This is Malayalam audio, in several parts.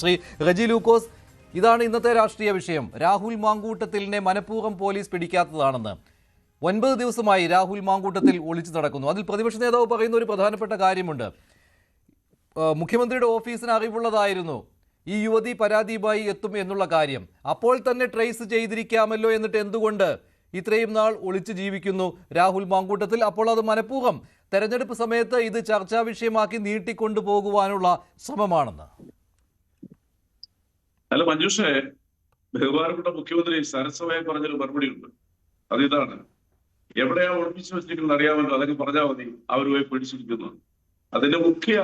ശ്രീ റജി ലൂക്കോസ് ഇതാണ് ഇന്നത്തെ രാഷ്ട്രീയ വിഷയം. രാഹുൽ മാങ്കൂട്ടത്തിലിനെ മനഃപൂർവം പോലീസ് പിടിക്കാത്തതാണെന്ന്. ഒൻപത് ദിവസമായി രാഹുൽ മാങ്കൂട്ടത്തിൽ ഒളിച്ചു നടക്കുന്നു. അതിൽ പ്രതിപക്ഷ നേതാവ് പറയുന്ന ഒരു പ്രധാനപ്പെട്ട കാര്യമുണ്ട്. മുഖ്യമന്ത്രിയുടെ ഓഫീസിന് അറിവുള്ളതായിരുന്നു. ഈ യുവതി പരാതിയുമായി എത്തും എന്നുള്ള കാര്യം. അപ്പോൾ തന്നെ ട്രേസ് ചെയ്തിരിക്കാമല്ലോ എന്നിട്ട് എന്തുകൊണ്ട് ഇത്രയും നാൾ ഒളിച്ചു ജീവിക്കുന്നു രാഹുൽ മാങ്കൂട്ടത്തിൽ? അപ്പോൾ അത് മനഃപൂർവം തെരഞ്ഞെടുപ്പ് സമയത്ത് ഇത് ചർച്ചാ വിഷയമാക്കി നീട്ടിക്കൊണ്ടുപോകുവാനുള്ള ശ്രമമാണെന്ന്. അല്ല മഞ്ജുഷേ ബഹുമാനപ്പെട്ട മുഖ്യമന്ത്രി സരസമായി പറഞ്ഞൊരു മറുപടി ഉണ്ട്. അത് ഇതാണ്. എവിടെയാ ഒളിപ്പിച്ചു വെച്ചിരിക്കുന്നത് അറിയാമല്ലോ അതൊക്കെ പറഞ്ഞാൽ മതി. അവർ പോയി പിടിച്ചിരിക്കുന്നു. അതിന്റെ മുഖ്യ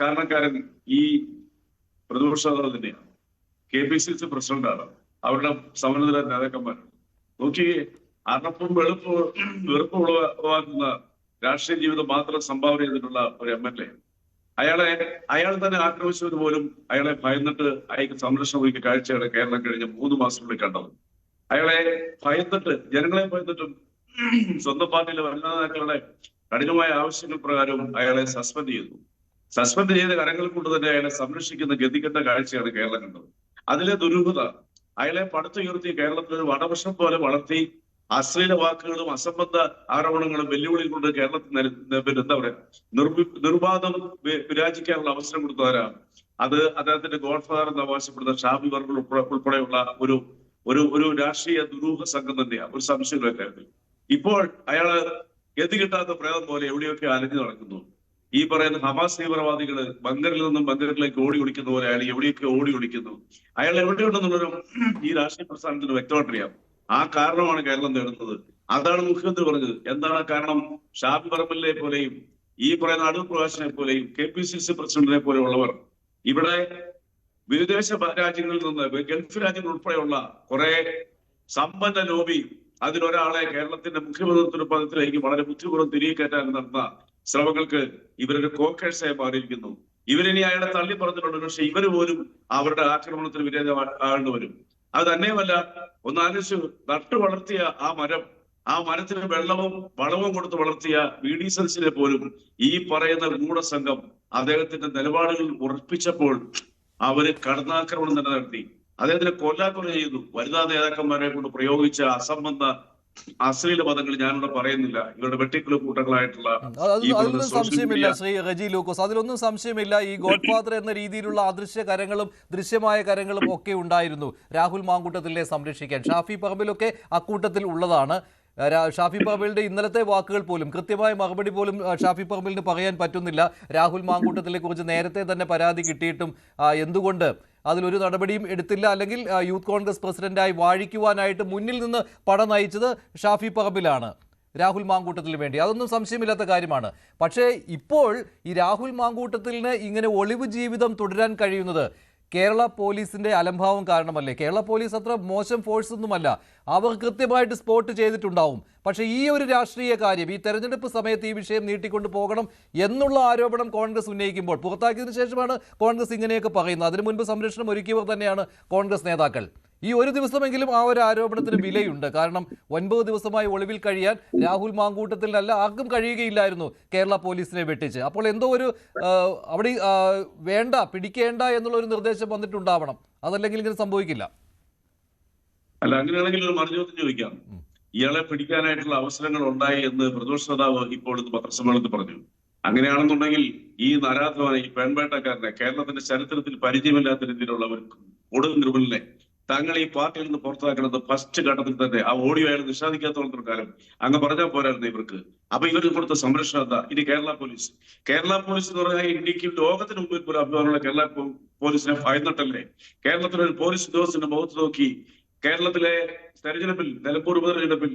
കാരണക്കാരൻ ഈ പ്രതിപക്ഷ നേതാവ് തന്നെയാണ് കെ പി സി സി പ്രസിഡന്റാണ്. അവരുടെ സമരനില നേതാക്കന്മാരാണ്. നോക്കിയേ അറപ്പും വെളുപ്പും വെറുപ്പും ഉളവാക്കുന്ന രാഷ്ട്രീയ ജീവിതം മാത്രം സംഭാവന ചെയ്തിട്ടുള്ള ഒരു എം എൽ എ. അയാളെ അയാൾ തന്നെ ആക്രമിച്ചത് പോലും അയാളെ ഭയന്നിട്ട് അയാൾക്ക് സംരക്ഷണം ഒരുക്കിയ കാഴ്ചയാണ് കേരളം കഴിഞ്ഞ മൂന്ന് മാസത്തിനുള്ളിൽ കണ്ടത്. അയാളെ ഭയന്നിട്ട് ജനങ്ങളെ ഭയന്നിട്ടും സ്വന്തം പാർട്ടിയിലെ വനിതാ നേതാക്കളുടെ കഠിനമായ ആവശ്യങ്ങൾ പ്രകാരവും അയാളെ സസ്പെൻഡ് ചെയ്തു സസ്പെൻഡ് ചെയ്ത കരങ്ങൾ കൊണ്ട് തന്നെ അയാളെ സംരക്ഷിക്കുന്ന ഗതികെട്ട കാഴ്ചയാണ് കേരളം കണ്ടത്. അതിലെ ദുരൂഹത അയാളെ പടുത്തുയർത്തി കേരളത്തിൽ ഒരു വടവശം പോലെ വളർത്തി അശ്ലീല വാക്കുകളും അസംബന്ധ ആരോപണങ്ങളും വെല്ലുവിളികൾ കൊണ്ട് കേരളത്തിൽ എന്താ പറയാ നിർവി നിർബാധം വിരാജിക്കാനുള്ള അവസരം കൊടുത്തതാരാ അത് അദ്ദേഹത്തിന്റെ ഗോഡ് ഫാദർ എന്ന് അവകാശപ്പെടുന്ന ഷാബി വർഗൾ ഉൾപ്പെടെയുള്ള ഒരു ഒരു ഒരു രാഷ്ട്രീയ ദുരൂഹ സംഘം തന്നെയാണ് ഒരു സംശയമില്ല കാര്യത്തിൽ ഇപ്പോൾ അയാൾ ഗതി കിട്ടാത്ത പ്രേതം പോലെ എവിടെയൊക്കെ അലഞ്ഞു നടക്കുന്നു. ഈ പറയുന്ന ഹമാസ് തീവ്രവാദികൾ ബങ്കറിൽ നിന്നും ബങ്കറിലേക്ക് ഓടി ഒളിക്കുന്ന പോലെ അയാൾ എവിടെയൊക്കെ ഓടി ഒളിക്കുന്നു അയാൾ എവിടെയുണ്ടെന്നുള്ളൊരു ഈ രാഷ്ട്രീയ പ്രസ്ഥാനത്തിന് വ്യക്തമായിട്ടറിയാം. ആ കാരണമാണ് കേരളം നേടുന്നത്. അതാണ് മുഖ്യമന്ത്രി പറഞ്ഞത്. എന്താണ് കാരണം? ഷാബി പറമ്പലിനെ പോലെയും ഈ പറയുന്ന അടൂർ പ്രകാശിനെ പോലെയും കെ പി സി സി പ്രസിഡന്റിനെ പോലെയുള്ളവർ ഇവിടെ വിദേശ രാജ്യങ്ങളിൽ നിന്ന് ഗൾഫ് രാജ്യങ്ങൾ ഉൾപ്പെടെയുള്ള കുറെ സമ്പന്ന ലോബി അതിലൊരാളെ കേരളത്തിന്റെ മുഖ്യമന്ത്രി പദത്തിലേക്ക് വളരെ ബുദ്ധിപൂർവം തിരികെ കയറ്റാൻ നടന്ന ശ്രമങ്ങൾക്ക് ഇവരൊരു കോക്കേഴ്സായി മാറിയിരിക്കുന്നു. ഇവരിനി അയാളെ തള്ളി പറഞ്ഞിട്ടുണ്ട് പക്ഷെ ഇവർ പോലും അവരുടെ ആക്രമണത്തിന് വിധേയമാകേണ്ടി വരും. അത് തന്നെയുമല്ല ഒന്ന് ആലോചിച്ചു നട്ടു വളർത്തിയ ആ മരം ആ മരത്തിന് വെള്ളവും വളവും കൊടുത്ത് വളർത്തിയ വി ഡി സെൽസിനെ പോലും ഈ പറയുന്ന ഗൂഢസംഘം അദ്ദേഹത്തിന്റെ നിലപാടുകളിൽ ഉറപ്പിച്ചപ്പോൾ അവർ കടന്നാക്രമണം തന്നെ നടത്തി. അദ്ദേഹത്തിന് കൊല്ലാക്കൊല ചെയ്തു വനിതാ നേതാക്കന്മാരെ കൊണ്ട് പ്രയോഗിച്ച അസംബന്ധ അശ്ലീല പദങ്ങൾ ഞാനിവിടെ പറയുന്നില്ല. ഇവരുടെ വെട്ടിക്കുള്ള കൂട്ടങ്ങളായിട്ടുള്ള അതിലൊന്നും സംശയമില്ല ശ്രീ റജി ലൂക്കോസ്. അതിലൊന്നും സംശയമില്ല. ഈ ഗോഡ് ഫാദർ എന്ന രീതിയിലുള്ള അദൃശ്യ കരങ്ങളും ദൃശ്യമായ കരങ്ങളും ഒക്കെ ഉണ്ടായിരുന്നു. രാഹുൽ മാങ്കൂട്ടത്തിലെ സംരക്ഷിക്കാൻ. ഷാഫി പറമ്പിലൊക്കെ അക്കൂട്ടത്തിൽ ഉള്ളതാണ്. ഷാഫി പറമ്പിലിന്റെ ഇന്നലത്തെ വാക്കുകൾ പോലും കൃത്യമായ മറുപടി പോലും ഷാഫി പറമ്പിലിന് പറയാൻ പറ്റുന്നില്ല. രാഹുൽ മാങ്കൂട്ടത്തിലെ കുറിച്ച് നേരത്തെ തന്നെ പരാതി കിട്ടിയിട്ടും എന്തുകൊണ്ട് അതിലൊരു നടപടിയും എടുത്തില്ല? അല്ലെങ്കിൽ യൂത്ത് കോൺഗ്രസ് പ്രസിഡന്റായി വാഴിക്കുവാനായിട്ട് മുന്നിൽ നിന്ന് പട നയിച്ചത് ഷാഫി പറമ്പിലാണ് രാഹുൽ മാങ്കൂട്ടത്തിന് വേണ്ടി. അതൊന്നും സംശയമില്ലാത്ത കാര്യമാണ്. പക്ഷേ ഇപ്പോൾ ഈ രാഹുൽ മാങ്കൂട്ടത്തിന് ഇങ്ങനെ ഒളിവ് ജീവിതം തുടരാൻ കഴിയുന്നത് കേരള പോലീസിന്റെ അലംഭാവം കാരണമല്ലേ? കേരള പോലീസ് അത്ര മോശം ഫോഴ്സ് ഒന്നുമല്ല. അവർ കൃത്യമായിട്ട് സ്പോട്ട് ചെയ്തിട്ടുണ്ടാവും. പക്ഷേ ഈ ഒരു രാഷ്ട്രീയ കാര്യം ഈ തെരഞ്ഞെടുപ്പ് സമയത്ത് ഈ വിഷയം നീട്ടിക്കൊണ്ട് പോകണം എന്നുള്ള ആരോപണം കോൺഗ്രസ് ഉന്നയിക്കുമ്പോൾ പുറത്താക്കിയതിനു ശേഷമാണ് കോൺഗ്രസ് ഇങ്ങനെയൊക്കെ പറയുന്നത്. അതിനു മുൻപ് സംരക്ഷണം ഒരുക്കിയവർ തന്നെയാണ് കോൺഗ്രസ് നേതാക്കൾ. ഈ ഒരു ദിവസമെങ്കിലും ആ ഒരു ആരോപണത്തിന് വിലയുണ്ട്. കാരണം ഒൻപത് ദിവസമായി ഒളിവിൽ കഴിയാൻ രാഹുൽ മാങ്കൂട്ടത്തിൽ നല്ല ആർക്കും കഴിയുകയില്ലായിരുന്നു കേരള പോലീസിനെ വെട്ടിച്ച്. അപ്പോൾ എന്തോ ഒരു അവിടെ വേണ്ട പിടിക്കേണ്ട എന്നുള്ള ഒരു നിർദ്ദേശം വന്നിട്ടുണ്ടാവണം. അതല്ലെങ്കിൽ ഇങ്ങനെ സംഭവിക്കില്ല. അല്ല അങ്ങനെയാണെങ്കിൽ ഒരു മറുചോദ്യം ചോദിക്കാം. ഇയാളെ പിടിക്കാനായിട്ടുള്ള അവസരങ്ങൾ ഉണ്ടായി എന്ന് പ്രതിപക്ഷ നേതാവ് ഇപ്പോൾ പത്രസമ്മേളനത്തിൽ പറഞ്ഞു. അങ്ങനെയാണെന്നുണ്ടെങ്കിൽ ഈ നരാധവനെ ഈ പേൺപേട്ടക്കാരനെ കേരളത്തിന്റെ ചരിത്രത്തിൽ പരിചയമില്ലാത്ത രീതിയിലുള്ള ഒരു കൊടും ക്രിമിനലിനെ തങ്ങൾ ഈ പാർട്ടിയിൽ നിന്ന് പുറത്താക്കണത് ഫസ്റ്റ് ഘട്ടത്തിൽ തന്നെ. ആ ഓഡിയോ അയാൾ നിഷേധിക്കാത്തോളം കാലം. അങ്ങ് പറഞ്ഞാൽ പോരായിരുന്നു ഇവർക്ക്. അപ്പൊ ഇവർക്ക് കൊടുത്ത സംരക്ഷണം എന്താ? ഇനി കേരള പോലീസ്. കേരള പോലീസ് എന്ന് പറഞ്ഞാൽ ഇന്ത്യയ്ക്ക് ലോകത്തിന് മുമ്പിൽ പോലും അഭിമാനമുള്ള കേരള പോലീസിനെ ഭയന്നിട്ടല്ലേ? കേരളത്തിലെ ഒരു പോലീസ് ഉദ്യോഗസ്ഥന്റെ മുഖത്ത് നോക്കി കേരളത്തിലെ തെരഞ്ഞെടുപ്പിൽ നിലമ്പൂർ ഉപതെരഞ്ഞെടുപ്പിൽ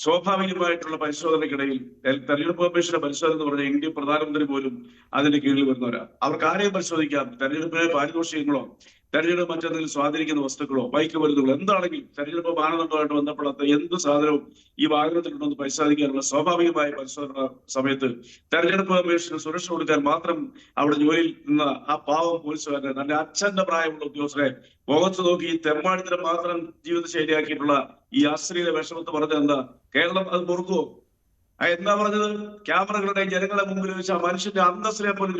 സ്വാഭാവികമായിട്ടുള്ള പരിശോധനയ്ക്കിടയിൽ തെരഞ്ഞെടുപ്പ് കമ്മീഷന്റെ പരിശോധന എന്ന് പറഞ്ഞാൽ ഇന്ത്യ പ്രധാനമന്ത്രി പോലും അതിന്റെ കീഴിൽ വരുന്നവരാ. അവർക്ക് ആരെയും പരിശോധിക്കാം. തെരഞ്ഞെടുപ്പിലെ പാരിതോഷികങ്ങളോ തെരഞ്ഞെടുപ്പ് മറ്റെന്തെങ്കിലും സ്വാധീനിക്കുന്ന വസ്തുക്കളോ ബൈക്ക് മരുന്നുകളോ എന്താണെങ്കിലും തെരഞ്ഞെടുപ്പ് മാനദണ്ഡമായിട്ട് ബന്ധപ്പെടാത്ത എന്ത് സാധനവും ഈ വാഹനത്തിലുണ്ടെന്ന് പരിശോധിക്കാനുള്ള സ്വാഭാവികമായ പരിശോധന സമയത്ത് തെരഞ്ഞെടുപ്പ് കമ്മീഷന് സുരക്ഷ കൊടുക്കാൻ മാത്രം അവിടെ ജോലിയിൽ നിന്ന ആ പാവം പോലീസുകാരനെ തന്റെ അച്ഛന്റെ പ്രായമുള്ള ഉദ്യോഗസ്ഥരെ മുഖത്ത് നോക്കി തെമ്മാടിത്തരം മാത്രം ജീവിതശൈലിയാക്കിയിട്ടുള്ള ഈ അശ്രീയുടെ വിഷമത്ത് പറഞ്ഞത് എന്താ? കേരളം അത് പൊറുക്കുവോ ആ എന്താ പറഞ്ഞത്? ക്യാമറകളുടെ ജനങ്ങളെ മുമ്പിൽ വെച്ച് ആ മനുഷ്യന്റെ അന്തസ്സിനെ പോലും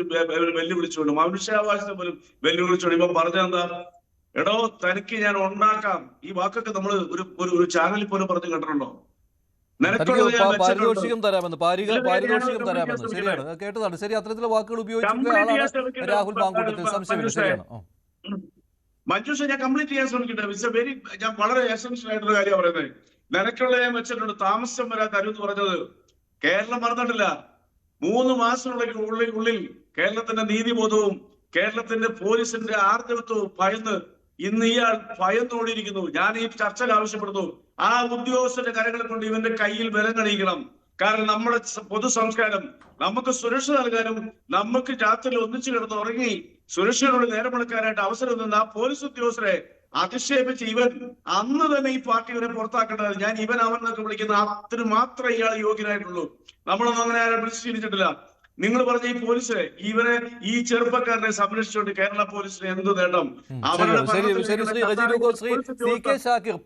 വെല്ലുവിളിച്ചുകൊണ്ട് മനുഷ്യാവകാശത്തെ പോലും വെല്ലുവിളിച്ചുകൊണ്ട് പറഞ്ഞത് പറഞ്ഞെന്താ എടോ തനിക്ക് ഞാൻ ഉണ്ടാക്കാം. ഈ വാക്കൊക്കെ നമ്മൾ ഒരു ഒരു ചാനലിൽ പോലും പറഞ്ഞു കേട്ടിട്ടുണ്ടോ? പാരിതോഷികം തരാമെന്ന് പാരിതോഷികം തരാമെന്ന്. ശരിയാണ്. കേട്ടതാണ്. ശരി അത്തരത്തിലുള്ള വാക്കുകൾ ഉപയോഗിച്ചിട്ടുള്ള ആളാണ് രാഹുൽ സംശയമില്ല. ശരിയാണ്. മഞ്ജുഷ ഞാൻ കംപ്ലീറ്റ് ചെയ്യാൻ ശ്രമിക്കട്ടെ. ഇറ്റ്സ് വെരി ഞാൻ വളരെ എസൻഷ്യൽ ആയിട്ടുള്ള കാര്യം പറയുന്നത്. നിനക്കുള്ള ഞാൻ വെച്ചിട്ടുണ്ട് താമസം വരാൻ എന്ന് പറഞ്ഞത് കേരളം മറന്നിട്ടില്ല. മൂന്ന് മാസത്തിനുള്ള ഉള്ളിൽ ഉള്ളിൽ കേരളത്തിന്റെ നീതിബോധവും കേരളത്തിന്റെ പോലീസിന്റെ ആർജവത്വവും ഭയന്ന് ഇന്ന് ഇയാൾ ഭയന്നോടിയിരിക്കുന്നു. ഞാൻ ഈ ചർച്ചയിൽ ആവശ്യപ്പെടുന്നു. ആ ഉദ്യോഗസ്ഥന്റെ കരകളെ കൊണ്ട് ഇവന്റെ കയ്യിൽ ബലം കണിയിക്കണം. കാരണം നമ്മുടെ പൊതു സംസ്കാരം നമുക്ക് സുരക്ഷ നൽകാനും നമുക്ക് രാത്രിയിൽ ഒന്നിച്ചു കിടന്ന് ഉറങ്ങി സുരക്ഷയോട് നേരമെടുക്കാനായിട്ട് അവസരം തന്ന ആ പോലീസ് ഉദ്യോഗസ്ഥരെ അധിക്ഷേപിച്ച് ഇവൻ അന്ന് തന്നെ ഈ പാർട്ടി ഇവരെ പുറത്താക്കേണ്ടത് ഞാൻ ഇവൻ അവൻ എന്നൊക്കെ വിളിക്കുന്ന അതിന് മാത്രമേ ഇയാൾ യോഗ്യനായിട്ടുള്ളൂ. നമ്മളൊന്നും അങ്ങനെ ആരും പരിശീലിച്ചിട്ടില്ല നിങ്ങൾ പറഞ്ഞ ഈ പോലീസ് ഇവരെ ഈ ചെറുപ്പക്കാരനെ സംരക്ഷിച്ചുകൊണ്ട് കേരള പോലീസിന് എന്ത് നേട്ടം? അവരുടെ പറയാനൊന്നും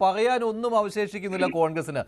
പറയാൻ ഒന്നും അവശേഷിക്കുന്നില്ല കോൺഗ്രസിന്.